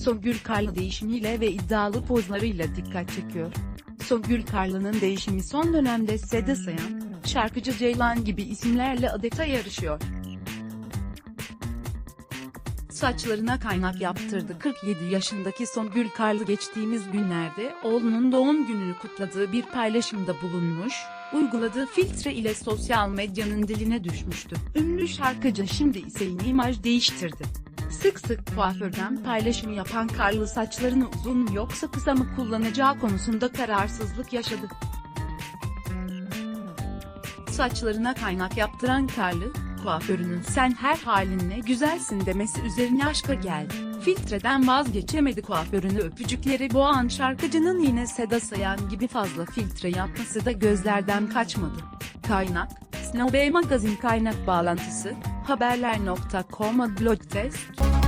Songül Karlı değişimiyle ve iddialı pozlarıyla dikkat çekiyor. Songül Karlı'nın değişimi son dönemde Seda Sayan, şarkıcı Ceylan gibi isimlerle adeta yarışıyor. Saçlarına kaynak yaptırdı 47 yaşındaki Songül Karlı geçtiğimiz günlerde oğlunun doğum gününü kutladığı bir paylaşımda bulunmuş, uyguladığı filtre ile sosyal medyanın diline düşmüştü. Ünlü şarkıcı şimdi ise yeni imaj değiştirdi. Sık sık kuaförden paylaşım yapan Karlı saçlarını uzun mu yoksa kısa mı kullanacağı konusunda kararsızlık yaşadı. Saçlarına kaynak yaptıran Karlı, kuaförünün sen her halinle güzelsin demesi üzerine aşka geldi. Filtreden vazgeçemedi kuaförünü öpücükleri boğan şarkıcının yine Seda Sayan gibi fazla filtre yapması da gözlerden kaçmadı. Kaynak, Snow Magazin kaynak bağlantısı, haberler.com blog test.